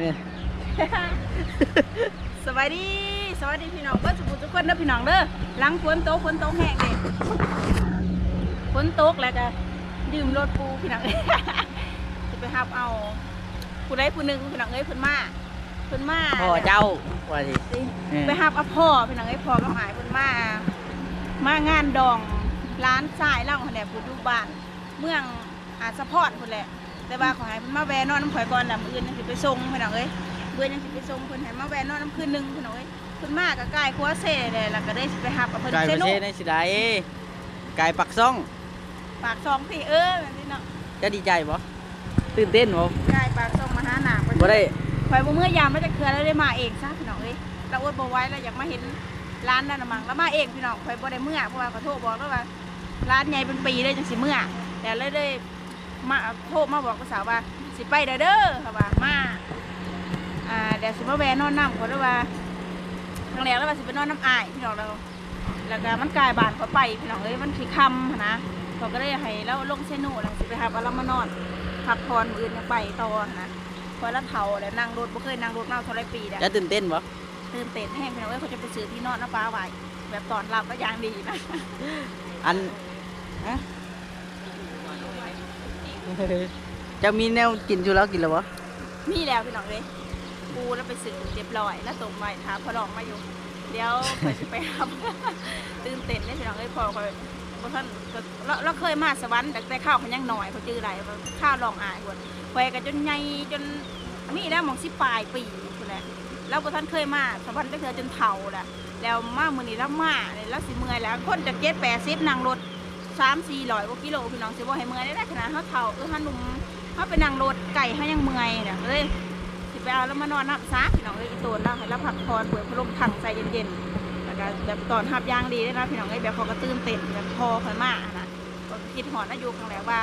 นี่สวัสดีสวัสดีพี่น้องเพื่อนสุขุมทุกคนเด้อพี่น้องเด้อหลังฝนตกฝนตกแห้งเลยฝนตกแล้วก็ดื่มรถปูพี่น้องเอ้ยจะไปหับเอาผู้ใดผู้หนึ่งพี่น้องเอ้ยเพิ่นมาเพิ่นมาพ่อเจ้าว่าสิสิเออไปหับเอาพ่อพี่น้องเอ้ยพ่อก็หมายเพิ่นมามางานดองร้านทรายเล่าคนแหละผู้ดูบ้าน เมืองอาสะพอดคนแหละ แต่ว่าขอให้เพิ่นมาแวะนอนน้ำข่อยก่อนละมื้ออื่นยังสิไปส่งพี่น้องเอ้ยมื้ออื่นยังสิไปส่งเพิ่นให้มาแวะนอนน้ำคืนหนึงพี่น้องเอ้ยเพิ่นมาก็ใกล้ครัวเซ่เลยแล้วก็ได้สิไปหับกับเพิ่นไก่เซประโนเทศในสิได้ไก่ปักซ่องปากซองพี่เออแบบนี้เนาะจะดีใจบ่ตื่นเต้นบ่ใกล้ปากซองมาหาหนาเพิ่น บ่ได้ข่อยบ่เมื่อยามมาจากเครือแล้วได้มาเองซะพี่น้องเอ้ยเราอดบ่ไหว้แล้วอยากมาเห็นร้านนั่นน่ะมั้งแล้วมาเองพี่น้องข่อยบ่ได้เมื่อเพราะว่าขอโทษบอกแล้วว่าร้านใหญ่เป็นปีเลยจังสิเมื่อแต่เลยได้ มาโทรมาบอกภาษาวว่าสิไปเด้อเด้อค่ะว่ามาอ่าเดี๋ยวสิมาแวะนอนน้ำก่อนแล้วว่าครั้งแรกแล้วว่าสิไปนอนน้ำอายพี่น้องเราแล้วก็มันกลายบานเขาไปพี่น้องเอ้ยมันขี้คำหั้นนะเขาก็เลยให้แล้วลงเซนูแล้วสิไปหาบาลามานอนพักผ่อนมื้ออื่นยังไปต่อหั้นนะเพราะแล้วเฒ่าแล้วนั่งรถบ่เคยนั่งรถมาเท่าไรปีแล้วจะตื่นเต้นบ่ตื่นเต้นแห้งพี่น้องเอ้ยเขาจะไปซื้อที่นอนน้ำปลาไว้แบบตอนรับก็ยังดีนะอันฮะ จะมีแนวกินอยู่แล้วกินแล้วบ่มีแล้วพี่น้องเลยปูแล้วไปซื้อเรียบร้อย แล้วตกไว้ถามพอลองมาอยู่ เดี๋ยวคยไปทำตื่นเต้นเลยพี่น้องเอ้ยพอคอยเพราะท่านก็เราเราเคยมาสวรรค์แต่แต่ข้าวเขายังหน่อยเขาจื้อไรข้าวลองอายกว่าคอยกันจนใหญ่จนมีแล้วมองสิปลายปีคุณแหละแล้วพอท่านเคยมาสวรรค์ก็เธอจนเฒ่าแหละแล้วมามือนี้แล้วมาเนี่ยแล้วสิเมื่อยแล้วคนจะเก็ตแปดสิบนั่งรถ สามสี่ร้อยกว่ากิโลพี่น้องสิว่ให้เมื่อยได้ขนาดเขาเฒ่าเออฮานุ่มเขาไปนั่งรถไก่เขายังเมื่อยเนี่ยเลยสิไปเอาแล้วมานอนนับซะพี่น้องเอ้ยอีตัวเราให้เราพักผ่อนเปิดพัดลมถังใจเย็นๆแล้วก็แบบตอนหับยางดีได้นะพี่น้องเอ้ยแบบพอกระตื้นเต้นแบบพอค่อยมาอะนะก็คิดหอนอายุครั้งแล้วว่า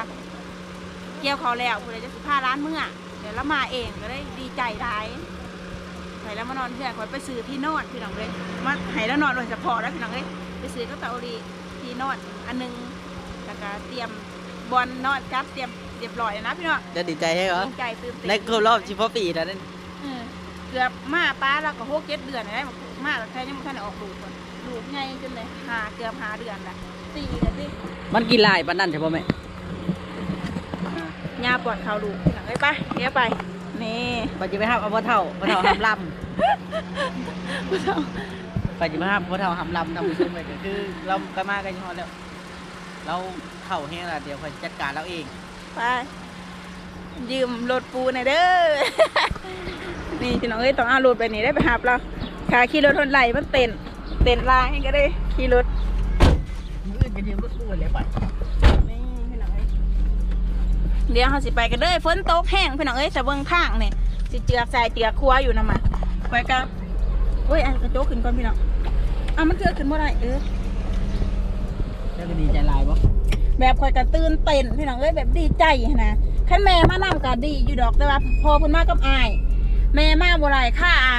เกี่ยวเขาแล้วคุณเลยจะสิพาร้านเมื่อเดี๋ยวเรามาเองก็ได้ดีใจได้ไปแล้วมานอนเพื่อนคอยไปซื้อที่นอนพี่น้องเลยมาให้แล้วนอนโดยเฉพาะแล้วพี่น้องเอ้ยไปซื้อก็เตาดีที่นอนอันนึง ก็เตรียมบอลนอนจัดเตรียมเรียบร้อยแล้วนะพี่น้องจะดีใจให้เหรอดีใจตื่นเต้นในครบรอบ10ปีแล้วนั่นเออเกือบมาป้าเราก็หกเจ็ดเดือนได้มาแล้วแค่ยังไม่ทันได้ออกลูกก่อนลูกไงจนเลยหาเกือบหาเดือนละตีเลยสิมันกินหลายปานนั้นใช่บ่แม่ยาปอดเขาลูกหลังไอ้ไปเดี๋ยวไปนี่ไปจิไปหาเอาบ่เฒ่าบ่เฒ่าหำลำไปจิมาหาบ่เฒ่าหำลำนำผู้ชมไปก็คือเราก็มากันฮอดแล้วเรา เฒ่าแฮงแล้วเดี๋ยวค่อยจัดการเราเองไปยืมรถปูหน่อยเด้อ นี่พี่น้องเอ้ยต้องเอารถไปนี่ได้ไปหับเราขาขี่รถทนไหลมันเต้นเต้นลางให้ก็ได้ขี่รถมื้ออื่นจะยืมรถตู้เลยไปนี่พี่น้องเอ้ยเดี๋ยวเขาสิไปกันเด้อฝนตกแห้งพี่น้องเอ้ยแต่เบื้องทางนี่สิเจือกใส่เจือกครัวอยู่นะมาไปกับโอ้ยอันกระโจกขึ้นก่อนพี่น้องอะมันเจือกขึ้นบ่ได้เออแล้วก็ดีใจหลายบ่ แบบคอยกระตื่นเต้นพี่น้องเอ้ยแบบดีใจนะขั้นแม่มานำก็ดีอยู่ดอกแต่ว่าพอเพิ่นมากับอาย แม่มาบ่ไรค่าอา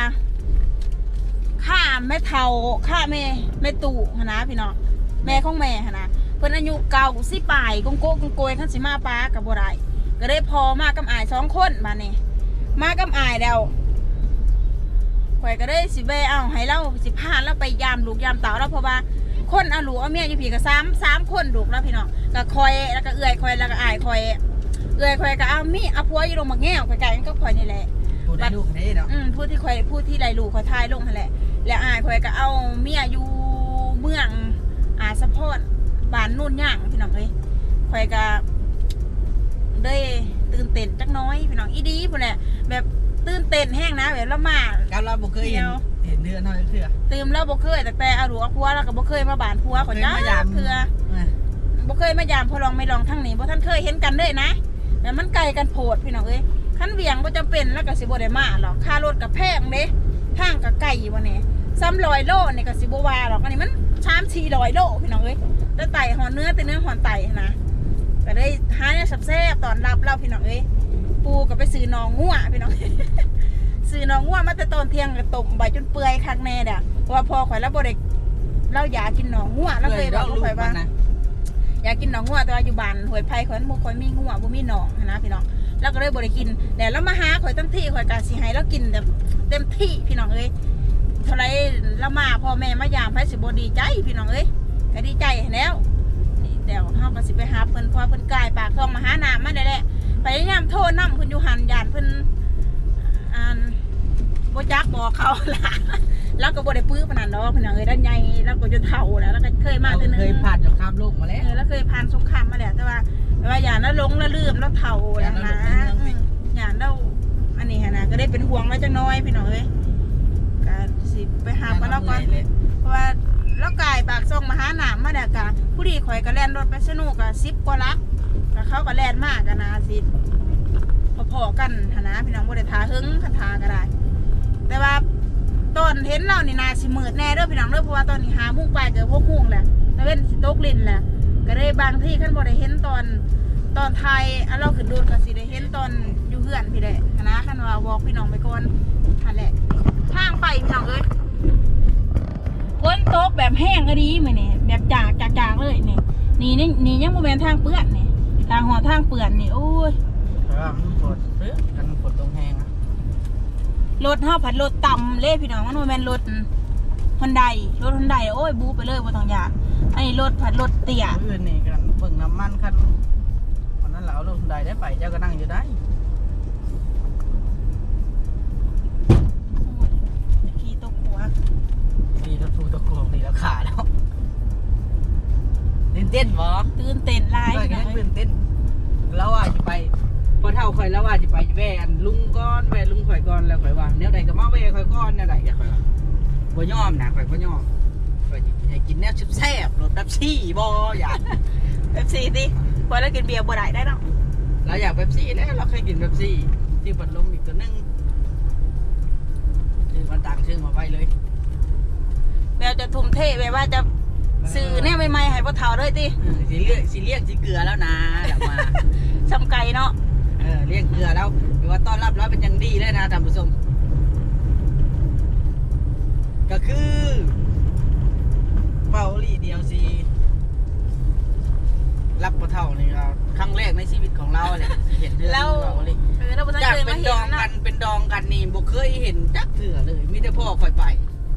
ค่าแม่เฒ่าค่าแม่แม่ตู่นะพี่น้องแม่ของแม่นะเพิ่นอายุเก่าสิปลายกงโก้กงโกยขั้นสิมาป้ากับบ่ไรก็ได้พอมากับอายสองคนมาเนี่ยมากับอายแล้วข่อยก็ได้สิแวะเอาให้เราสิพาเราไปยามลูกยามเต่าแล้วเพราะว่า คนเอาลูกเอาเมียอยู่ผีกับสามสามคนลูกแล้วพี่น้องก็คอยแล้วก็เอื่อยคอยแล้วก็อายคอยเอื่อยคอยก็เอามีเอาผัวอยู่ลงมาแง่วไกลๆกันก็คอยนี่แหละพูดได้ลูกได้เนาะอืมผู้ที่คอยผู้ที่ไรลูกคอยทายลงนั่นแหละแล้วอายคอยก็เอาเมียอยู่เมืองอาสะพอดบ้านนู่นย่างพี่น้องเอ้ยคอยก็ได้ตื่นเต้นจักหน้อยพี่น้องอีดีพุ่นแหละแบบตื่นเต้นแห้งนะแบบละมากับเราบ่เคยเห็น เดี๋ยวเห็นเดือนเท่านั้นเถื่อ ตื่มแล้วบ่เคยแต่แต่เอาลูกเอาผัวแล้วก็บ่เคยมาบ้านผัวขอยจ้าเคยมายามเพื่อบ่เคยมายามพอลองไม่ลองทั้งนี้บ่ท่านเคยเห็นกันเลยนะแต่มันไกลกันโพดพี่น้องเอ้ยคันเวียงบ่จำเป็นแล้วก็สิบ่ได้มาหรอกค่ารถก็แพงเด้ทางก็ไกลบ่นี่ซ้ำร้อยโลนี่ก็สิบ่ว่าหรอกอันนี้มันชาม400โลพี่น้องเอ้ยแต่ไต่หอนเนื้อแต่เนื้อหอนไต่นะก็ได้หาเนี่ยแซ่บๆตอนรับเราพี่น้องเอ้ยปูก็ไปซื้อน้องงัวพี่น้อง ซื้อน้องงัวมาแต่ตอนเที่ยงก็ต้มใบจนเปื่อยคักแน่เด้อเพราะว่าพอข่อยแล้วบ่ได้เราอยากกินน้องงัวแล้วเคยบอกข่อยว่า อยากกินหนองงัวแต่ว่าอยู่บ้านหวยไผ่คนบ่ค่อยมีงัวบ่มีหนองนะพี่น้องแล้วก็เลยบ่ได้กินแต่แล้วมาหาข่อยตั้งที่ข่อยกะสิให้แล้วกินแบบเต็มที่พี่น้องเอ้ยเท่าไรล้วมาพ่อแม่มายามไผสิบ่ดีใจพี่น้องเอ้ยก็ดีใจแล้วเดี๋ยวเฮาก็สิไปหาเพิ่นพราะว่าเพิ่นกายปากท้องมาหาน้ำมาได้แหละพยายามโทรนำเพิ่นอยู่หันยานเพิ่น อ่านบ่จักบอกเขาล่ะแล้วก็บ่ได้ปื้อปานนั้นดอกพี่น้องเอ้ยด้านใหญ่แล้วก็จนเฒ่าแล้วแล้วก็เคยมาเทื่อนึงเคยผ่านสงครามโลกมาแล้วเออแล้วเคยผ่านสงครามมาแล้วแต่ว่าแต่ว่าอย่างนั้นลงแล้วลืมแล้วเฒ่าแล้วนะอย่างนั้นลงแล้วลืมอืมอย่างเราอันนี้หั้นนะก็ได้เป็นห่วงไว้จังน้อยพี่น้องเอ้ยก็สิไปหากันแล้วก่อนเพราะว่าแล้วกายปากซ่องมาหาหนามมาแล้วกะผู้ดีข่อยก็แล่นรถไปสนุกกะ10กว่าลักก็เขาก็แล่นมากกันนะสิ พอกันหนะพี่น้องบ่ได้ทาหึงคันทาก็ได้ แต่ว่าตอนเห็นเรานี่นาสิมืดแน่เด้อพี่น้องเด้อเพราะว่าตอนนี้หามุ่งไปเกือบหกโมงแหละแล้วเว้นสิตกลินแหละก็เลยบางที่ขั้นบ่ได้เห็นตอนตอนไทยอันเราขึ้นดูดก็สิได้เห็นตอนอยู่เฮือนพี่แหละนะคันว่าบอกพี่น้องไปก่อนนั่นแหละทางไปพี่น้องเอ้ยฝนตกแบบแห้งก็ดีมื้อนี่แบบจากจากจากเลยนี่นี่นี่นี่ยังบ่แม่นทางเปื้อนนี่ทางหอทางเปื้อนนี่โอ้ย แต่ว่ามันฝนเด้อกันฝนตรงแห้งอะ รถเฮาผัดรถต่ำเลยพี่น้องมันบ่แม่นรถฮอนไดรถฮอนไดโอ้ยบูไปเลยบ่ต้องยากอันนี้รถผัดรถเตี้ยมื้ออื่นนี่กันเบิ่งน้ำมันคันวันนั้นเราเอารถใดได้ไปเจ้าก็นั่งอยู่ได้โอ้ยขี่ตกหัวดีตะทูตะโกงดีแล้วขาแล้วตื่นเต้นบ่ตื่นเต้นหลายไปพี่กัน้องนเอ้ยตื่นเต้นแล้วว่าจะไป พอเท่าข่อยแล้วว่าจะไปแว่อันลุงก้อนแว่ลุงข่อยก้อนแล้วข่อยว่าแนวใดก็มาแว่ข่อยก้อนแนวใดก็ข่อยว่าบ่ยอมนะข่อยบ่ยอมข่อยสิให้กินแนวแซ่บๆรสแบบซี่บ่อยากเป๊ปซี่ติพอแล้วกินเบียร์บ่ได้ได้เนาะเราอยากเป๊ปซี่แล้วเราเคยกินเป๊ปซี่ที่ปัดลมอีกตัวหนึงชื่อมันต่างชื่อมาไว้เลยแล้วจะทุ่มเทไว้ว่าจะซื้อแน่ใหม่ๆให้พ่อเฒ่าเลยติเออสิเรียกสิเรียกสิเกลือแล้วนะเดี๋ยวมาสำไก่เนาะเออเรียกเกลือแล้วถือว่าต้อนรับแล้วเป็นอย่างดีเลยนะท่านผู้ชมก็คือเปาลีเดียวซีรับปะเท่านี่ก็ครั้งแรกในชีวิตของเราเลยสิเห็นเรื่องแล้วเปาลีเออเราบ่ทันจากเคยเป็มานเห็ดนองเนาะกันเป็นดองกันนี่บ่เคยเห็นจักเถื่อเลยมีแต่พ่อคอยไป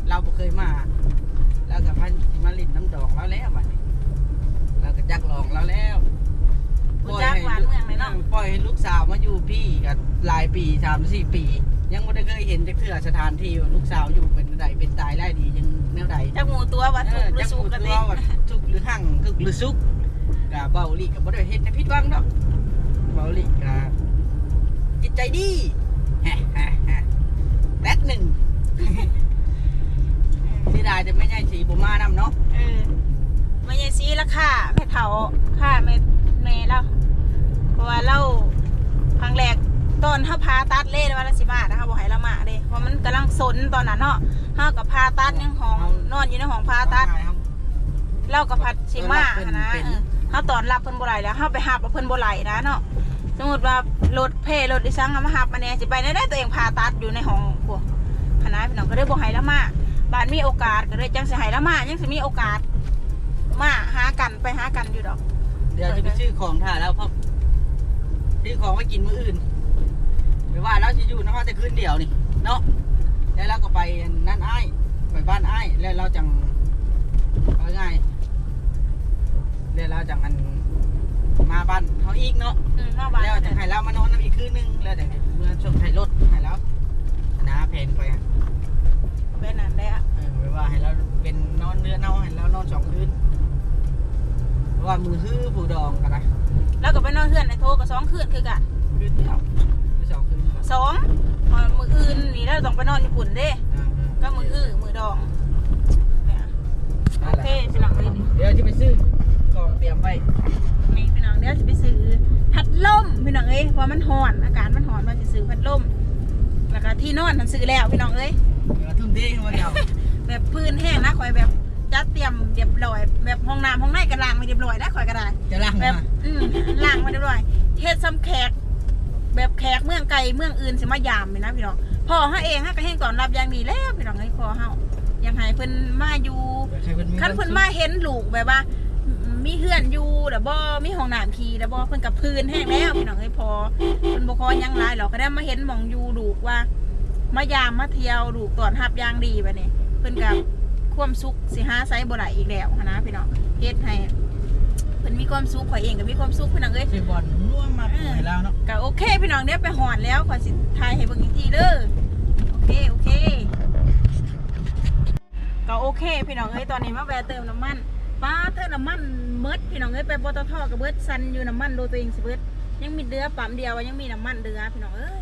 เราบ่เคยมา แล้วก็มามาลิ้นน้ำดองแล้วแล้วบัดนี้แล้วก็จักลองแล้วแล้ว บ่จัก ปล่อยให้ลูกสาวมาอยู่พี่กันหลายปีสามสี่ปี ยังไม่ได้เคยเห็นจักเถื่อสถานที่ว่าลูกสาวอยู่เป็นใดเป็นตายได้ดียังแนวใดจักหมูตัวว่าถูกหรือสูกกันเลติยว่าทุกข์หรือหั่งทุกข์หรือสุขกะเบาหลีกับบ่ได้เฮ็ดในผิดหวังดอกเบาหลีกะจิตใจดีแฮะแฮะแฮะแป๊ดหนึ่งที่ได้จะไม่ใช่สีบุมานํเนาะเออไม่ใช่ซีราคาแม่เฒ่าค่าแม่แม่เราเพ ราะว่าเราครั้งแรกตอนเฮาพาตัดเล่ว่าเราสิมานะคะบ่ให้เรามาเด้เพราะมันกำลังสนตอนนั้นเนาะเฮากับพาตัดยังห้องนอนอยู่ในห้องพาตัดเอง่ายๆครับเล่ากับพัดชิมาเออรับเพิ่นหั้นนะเป็นเออเฮาตอนรับเพิ่นบ่ไหลแล้วเฮาไปหาบเอาเพิ่นบ่ไหลนะเนาะสมมุติว่ารถเพรถดิซังเอามาหับมาแหน่สิไปได้ได้ตัวเองพาตัดอยู่ในห้องพวกคณะพี่น้องก็ได้บ่ให้ละมาบานมีโอกาสก็เลยจังสิให้ละมายังสิมีโอกาสมาหากันไปหากันอยู่ดอก เดี๋ยวจะไปซื้อของถ่าแล้วพ่อ ซื้อของไว้กินมื้ออื่นไม่ว่าเราจะอยู่นครแต่คืนเดียวนี่เนาะแล้วเราก็ไปนั่นอ้ายไปบ้านอ้ายแล้วเราจังเอาง่ายแล้วเราจังอันมาบ้านเขาอีกเนาะอืมมาบ้านแล้วจังให้เรามานอนน้ำอีกคืนนึงแล้วจังเมื่อชมไทยรถให้แล้วนะเพนไปอะเป็นนั่นได้อะเออไม่ว่าให้เราเป็นนอนเรือเนาให้เรานอนสองคืนเพราะว่ามือฮื้อผู้ดองกันนะ แล้วก็ไปนอนเฮือนในโทรก็สองคืนคือกันคืนเดียวหรือสองคืนก่อนสองพอมื้ออื่นนี่เราต้องไปนอนญี่ปุ่นเด้อ่าๆก็มื้ออื้อมื้อดองเนี่ยนั่โอนแหละเคพี่น้องเอ้ยนี่เดี๋ยวจะไปซื้อของเตรียมไว้นี่พี่น้องเดี๋ยวจะไปซื้อพัดลมพี่น้องเอ้ยเพราะมันร้อนอากาศมันร้อนว่าจะซื้อพัดลมแล้วก็ที่นอนทันซื้อแล้วพี่น้องเอ้ยเดี๋ยวทุ่มเทขึ้นมาเดียวแบบพื้นแห้งนะข่อยแบบ จัดเตรียมเรียบร้อยแบบห้องน้ำห้องในกระลางไม่เรียบร้อยนะข่อยก็ได้จะล้างแบบมาอืมล้างมาเรียบร้อยเฮ็ดซ้ำแขก แบบแขกเมืองไกลเมืองอื่นสิมายามเลยนะพี่น้องพ่อเฮาเองฮะก็แห้งตอนรับอย่างดีแล้วพี่น้องเอ้ยพ่อเฮายังให้เพิ่นมาอยู่ ใครเป็นมือคันเพิ่นมาเห็นลูกแบบว่า มีเฮือนอยู่เดี๋ยวบ่มีห้องน้ำขี่เดี๋ยวบ่เพิ่นกับพื้นแห้งแล้วพี่น้องเอ้ยพอเพิ่นบ่คอหยังหลายหรอกก็ได้มาเห็นหมองอยู่ดูกว่า มายามมาเที่ยวดูกตอนรับอย่างดีบัดนี้ เพิ่นกับ ความสุขสิหาไสบ่ได้อีกแล้วหั้นนะพี่น้องเฮ็ดให้เพิ่นมีความสุขข่อยเองก็มีความสุขพี่น้องเอ้ยสิบอลร่วมมาปล่อยแล้วเนาะก็โอเคพี่น้องเดี๋ยวไปหอนแล้วขอสิทายให้เบิ่งอีกทีเด้อโอเคโอเคก็โอเค พี่น้องเอ้ยตอนนี้มาแวะเติมน้ำมันป้าเติมน้ำมันเมิดพี่น้องเอ้ยไปปตทกับเบิดซันอยู่น้ำมันโดตัวเองสิเบิดยังมีเดือปั๊มเดียวยังมีน้ำมันเดือพี่น้องเอ้ย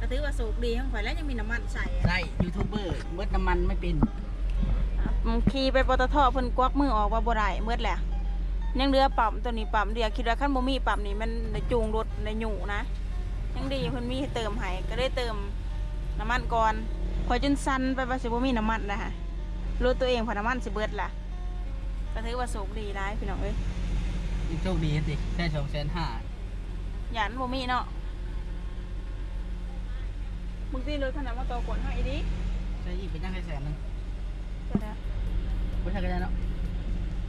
ก็ถือว่าโชคดีของข่อยแล้วยังมีน้ำมันใส่อะ ได้ยูทูบเบอร์เบิดน้ำมันไม่เป็นอืม ขี่ไปปตทเพิ่นกวักมือออกว่าบ่ได้เมิดแหละยังเดือปั๊มตัวนี้ปั๊มเดียวคิดว่าคันบ่มีปั๊มนี้มันได้จูงรถได้อยู่นะยังดีเพิ่นมีให้เติมให้ก็ได้เติมน้ำมันก่อนพอจนสั่นไปว่าสิบ่มีน้ำมันนะฮะรถตัวเองพอน้ำมันสิเบิดล่ะก็ถือว่าโชคดีร้ายพี่น้องเอ้ยยังโชคดีสิได้สองแสนห้าหยันบ่มีเนาะมึงตีรถขนาดมาต่อกดให้อีดิใช้อีกเป็นยังไงแสนหนึงก็ได้ ไม่ใช่ก็ได้เนาะ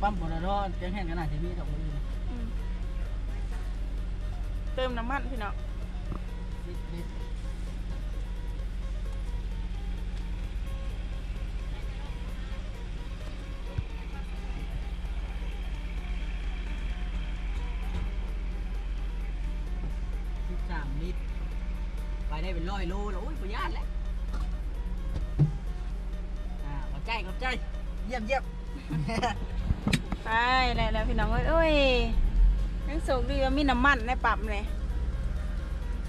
ปั๊มบอลรอดจังแห่งขนาดที่มีดอกมืออืมเติมน้ำมันพี่น้องนิดนิดสิบสามลิตรไปได้เป็นร้อยโลแล้วโอ้ยประหยัดแล้วอ่าขอบใจขอบใจ เยี่ยมเยี่ยมไปแล้วแล้วพี่น้องเอ้ยเอ้ยยังโชคดีว่ามีน้ำมันในปั๊มเลย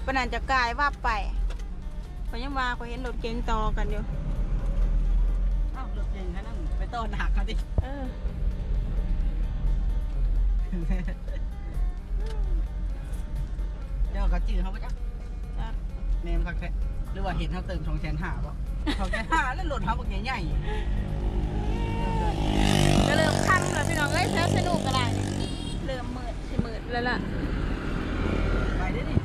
ปานนันจะกลายว่าไปพอยังว่าพอเห็นรถเก๋งต่อกันอยู่อ้าวรถเก่งแค่นั้นไปต้อนหักเขาดิเออเจ้ากระจือเขาปะจ๊ะจ้ะเนมคักแท้หรือว่าเห็นเขาเติมสองแสนห้าป่ะสองแสนห้าแล้วรถเขาบอกใหญ่ ก็เริ่มค่ำแล้วพี่น้องเอ้ยเซิร์ฟสนุกก็ได้เริ่มมืดสิมืดแล้วล่ะไปได้ดิ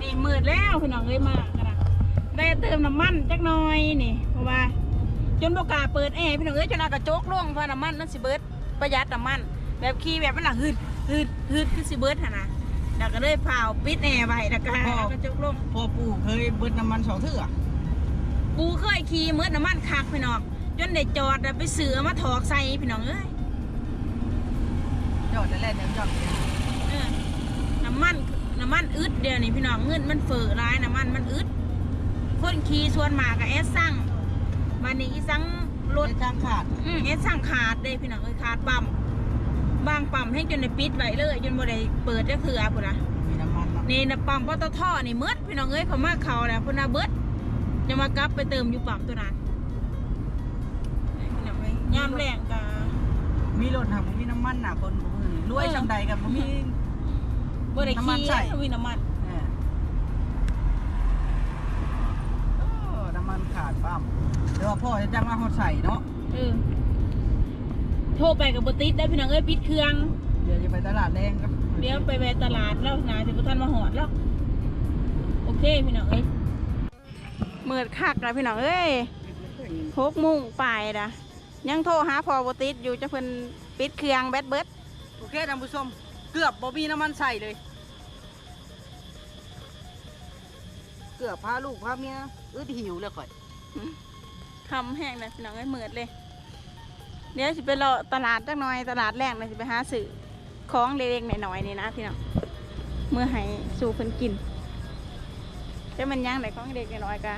นี่มืดแล้วพี่น้องเอ้ยมากกันนะได้เติมน้ำมันจักหน่อยนี่เพราะว่า จนบกล้าเปิดแอร์พี่น้องเอ้ยจนอากระจกลงเพราะน้ำมันนั่นสิเบิร์ดประหยัดน้ำมัน แบบขี่แบบมันหลังฮึดฮึดฮึดคือสิเบิดหั่นนะ แล้วก็เลยเผาปิดแอร์ไว้แล้วก็เอากระจกลงพ่อปู่เคยเบิดน้ำมันสองเทื่อกูเคยขี่เมื่อน้ำมันคักพี่น้องจนได้จอดแล้วไปเสือมาถอกใส่พี่น้องเอ้ยจอดแต่แรกเนี่ยจอดเออน้ำมันน้ำมันอึดเดียวนี่พี่น้องเงินมันเฟ้อร้ายน้ำมันมันอึดคนขี่ส่วนมากกับเอสสั่งมานี่อีสั่งรรถถกลางขาดอืมเอสสั่งขาดเด้พี่น้องเอ้ยขาดปั๊ม บางปั๊มให้จนได้ปิดไว้เลย จนบ่ได้เปิดได้คือพุ่นนะมีน้ำมันเนาะนี่นะปั๊มปตทนี่เมืดพี่น้องเอ้ยเขามาเขาแล้วพุ่นน่ะเบิดจะมากลับไปเติมอยู่ปั๊มตัวนั้นพี่น้องเอ้ยยามแรงกะมีรถทำมีน้ำมันหนาคนบ่มือรวยช่างใดกับบ่มี บ่ได้น้ำมันขี่ใส่แล้วมีน้ำมันเออโอ้น้ำมันขาดปั๊มเดี๋ยวว่าพ่อจะจ้างมาเขาใส่เนาะ เออ โทรไปกับบติดได้พี่น้องเอ้ยปิดเครื่อง เดี๋ยวจะไปตลาดแรงก็เดี๋ยวไปแวะตลาดแล้วนาถึงท่านมาหอดแล้วโอเคพี่น้องเอ้ยเมืดคักแล้วพี่น้องเอ้ยหกโมุงปลายนะยังโทรหาพอบติดอยู่จะเพิ่นปิดเครื่องแบตเบิดโอเคท่านผู้ชมเกือบบ่มีน้ำมันใส่เลย เกือบพาลูกพาเมียอึดหิวเลยข่อยทำแห้งเลยพี่น้องเอ้ยเมืดเลย เดี๋ยวสิไปรอตลาดจักหน่อยตลาดแรกเลยสิไปหาสื่อของเล็กๆหน่อยๆนี่นะพี่น้องเมื่อให้สู่เพิ่นกินแต่มันยังไหนของเด็กน้อยๆกะ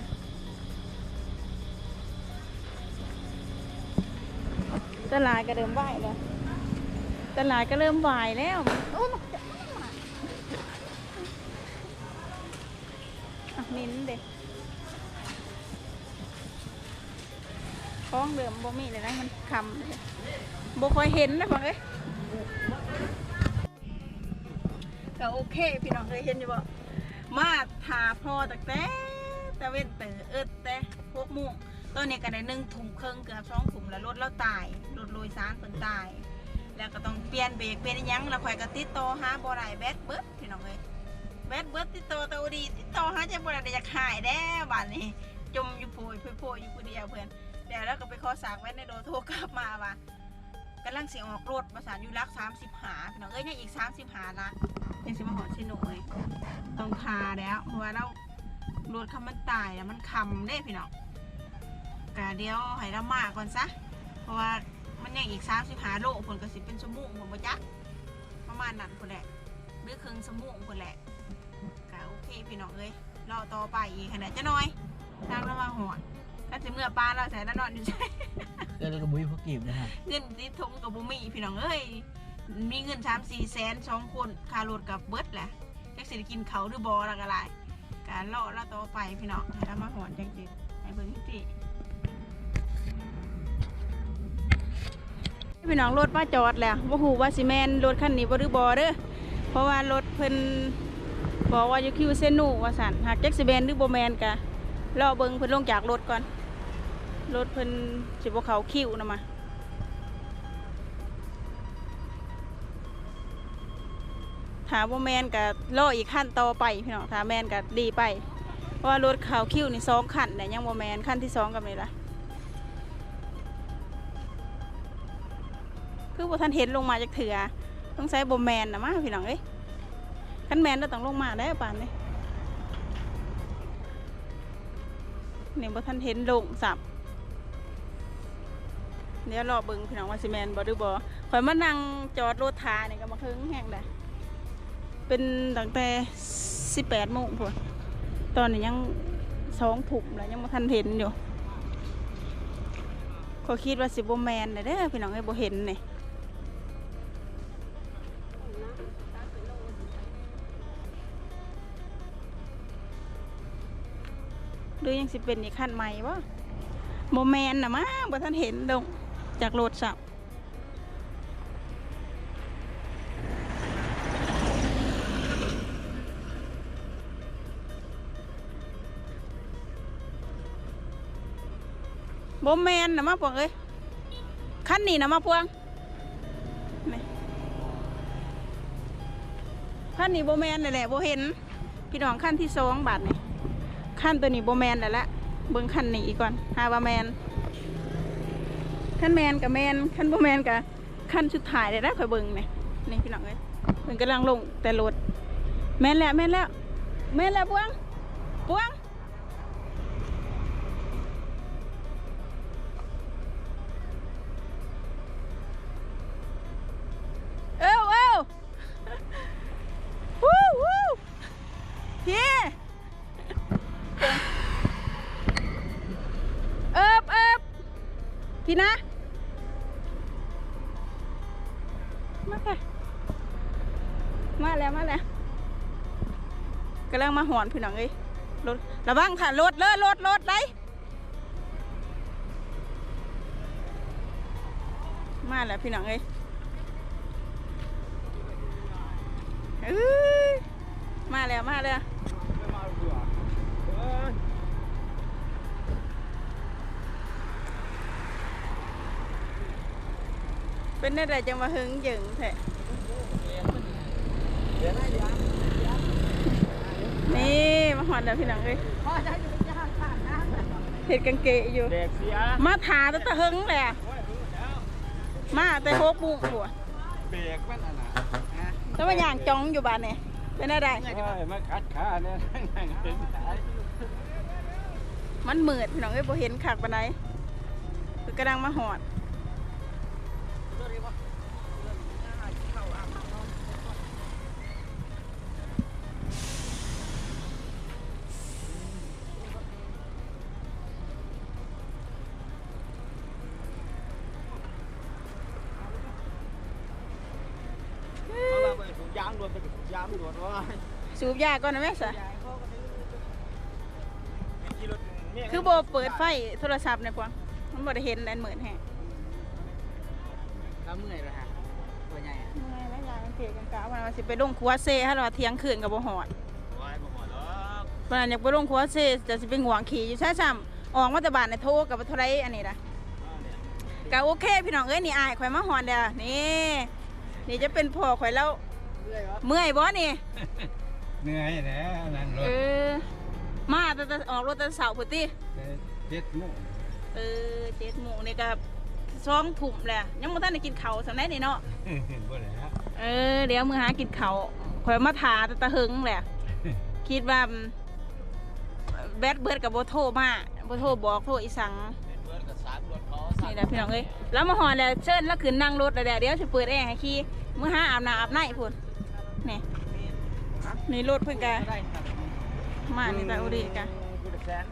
ตลาดก็เริ่มไหวแล้วตลาดก็เริ่มไหวแล้วโอ้ยมิ้นเด็ก ของเดิมบ่มีเลยนะมันคำเลยบ่ค่อยเห็นนะฟังเอ้ยก็โอเคพี่น้องเคยเห็นอยู่บ่มาทาพอตั้งแต่ตะเวนเตอเอิดแต่พวกมุ่งตอนนี้ก็ได้หนึ่งถุงเครึ่องเกือบสองถุงแล้วรถเราตายรถโรยสารเพิ่นตาย แล้วก็ต้องเปลี่ยนเบรกเปลี่ยนยังแล้วข่อยก็ติดต่อหาบ่ได้แบตเบิดพี่น้องเอ้ยแบดเบิร์ดติดต่อตัวดีติดต่อหาจะบ่ได้อยากหายแด้บ้านนี้จมอยู่โพยโพยอยู่ผู้เดียวเพื่อน เดี๋ยวแล้วก็ไปขอสากแว่นในโดโทรกลับมาว่ากำลังเสียงออกรถประสานอยู่รักสามสิบหาพี่น้องเอ้ยยังอีกสามสิบหานะยังสิมาหอดชิโน่เลยต้องทาแล้วเพราะว่าเรารถคำมันตายแล้วมันคำได้พี่น้องกะเดียวให้เรามาก่อนซะเพราะว่ามันยังอีกสามสิบหาโลผลกระสิเป็นสมุงผมประจักประมาณนั้นคนแหละหรือครึ่งสมุงคนแหละกะโอเคพี่น้องเอ้ยรอต่อไปอีกขนาดจะน้อยทางระว่างหอด ถ้าจะเมื่อปลาเราใส่แล้วนอนอยู่ใช่เกิดกับบุ้ยพวกกีบนะฮะเงินที่ทงกับบุมีพี่น้องเอ้ยมีเงินสามสี่แสนสองคนคารถกับเบิร์ดแหละจักสิได้กินเขาหรือบอละก็ไรการเลาะแล้วต่อไปพี่น้องให้เรามาหอนจังจิให้เบิ่งที่พี่น้องรถมาจอดแล้วว่าหูว่าซีแมนรถคันนี้บ่หรือบอเด้อเพราะว่ารถเพิ่นบอกว่าอยู่คิวเซนูว่าสันหากแจ็คซีแมนหรือโบแมนกะ รอเบิงเพิ่นลงจากรถก่อน รถเพิ่นสิบ่เขาคิวนะมาถามว่าแมนกับล่ออีกขั้นต่อไปพี่น้องถามแมนกับดีไป เพราะว่ารถเขาคิวนี่สองขั้นแต่ยังว่าแมนขั้นที่สองกับนี่ละคือว่ท่านเห็นลงมาจากเถื่อต้องใช้บมแมนนะมาพี่น้องเอ้ยขั้นแมนเราต้องลงมาได้ป่านนี้ เนี่ยบ่ท่านเห็นลงสับเดี๋ยวรอเบิ่งพี่น้องว่าสิแมนบ่หรือบ่ข่อยมานั่งจอดรถทาเนี่ยก็มาคึงแห้งได้เป็นตั้งแต่สิบแปดโมงพุ่นตอนนี้ยังสองถุ่มแล้วยังไม่ทันเห็นอยู่ก็คิดว่าสิบแมนเลยเด้อพี่น้องให้บ่เห็นเนี่ย หรือยังสิเป็นอีกขั้นใหม่วะโมแมนนะมาบ่ทันเห็นดงจากโหลดสับบ่แมนนะมาพวงเอ้ยขั้นนี้นะมาพวงขั้นนี้บ่แมนเลยแหละโบเห็น พี่น้องขั้นที่สองบาทนี่ ขั้นตัวนี้บแมนแล้วละเบิ้งขั้นนี้อีกก่อนฮาวาแมนขั้นแมนกับแมนขั้นบแมนกับขั้นสุดท้ายเลยนะข่อยเบิ้งเนี่นี่พี่น้องเอ้ยเพิ่งกำลังลงแต่รถแมนแล้วแมนแล้วแมนแล้วบวงบวง มาแล้วมาแล้วกำลังมาหอนพี่น้องเอ้ยรถระวังค่ะรถเลยรถรถเลยมาแล้วพี่น้องเอ้ยเอ้ยมาแล้วมาแล้วเป็นได้ไรจังมาหึงหยึงแท้ เดี๋ยวให้เดี๋ยว นี่มาหอดแล้วพี่น้องเอ้ยพ่อจะให้อยู่เป็นย่างข้างนะเห็ดกังเกะอยู่เด็กเสียมาถาตั้งแต่หึงแหละมาแต่หกโมุกหัวเบรกมันอะนะแล้วมาย่างจ้องอยู่บ้านเนี่ยเป็นอะไรโอ้ยมาคัดขาเนี่ยนั่งเห็นสายมันเหมือดพี่น้องเอ้ยบ่เห็นขักปานใดคือกระดังมาหอด บยาก่อนนะแม่สะขี่รถเนี่ยคือโบเปิดไฟโทรศัพท์ในพวงมันบ่ได้เห็นอันเหมือนแฮะแล้วเมื่อยเลยฮะตัวใหญ่อะไม่ไม่ยามันเกะกันกะว่าสิไปลงครัวเซ่ฮะเราเที่ยงคืนกับบ่หอดโอ้ยบ่หมดหรอกวันนั้นอยากไปลงครัวเซ่จะสิไปห่วงขี่อยู่ซ่าซ้ำออกมาแต่บ้านในโทรกับเท่าไรอันนี้ล่ะอ้าวเนี่ยกะโอเคพี่น้องเอ้ยนี่อายข่อยมาหอนเด้อนี่นี่จะเป็นพ่อข่อยแล้วเมื่อยวะเมื่อยบ่นี่ เหนื่อยแหละนั่นรเอถอมาแต่แต่ออกรถแต่เสาร์พุติเจ็ดโมงเออเจ็ดโมงนี่ก็สองถุ่มแหละยังบ่ทันได้กินข้าวสำนักนี่เนาะบ่แล้วเออ เดี๋ยวมือหากินข้าวข่อยมาถาแต่ตะหึงแหละ คิดว่าอืมแบดเบิร์ดกับโบโทรมาโบโทรบอกโทรอีสังเป็นเบิร์ดกับสามรถเขานี่แหละพี่น้องเอ้ยแล้วมาหอนแล้วเชิญแล้วขึ้นนั่งรถแล้วเดี๋ยวเดี๋ยวจะเปิดแอร์ให้ขี่มือหาอาบน้ำอาบในพุ่นนี่ นี่รถเพิ่นกะได้ครับมานี่ตาอุดีกะกูจะแสน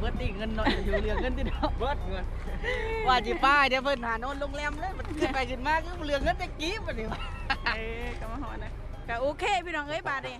เบิดตีเงินหน่อยอยู่เรืองเงินที่เนาะเบิร์ดเงินว่าจีป้ายเดี๋ยวเพิ่นหาโน่นโรงแรมเลยมันขึ้นไปขึ้นมาคือเรืองเงินตะกี้มานี่เออก็มาหอนะก็โอเคพี่น้องเอ้ยบาดนี้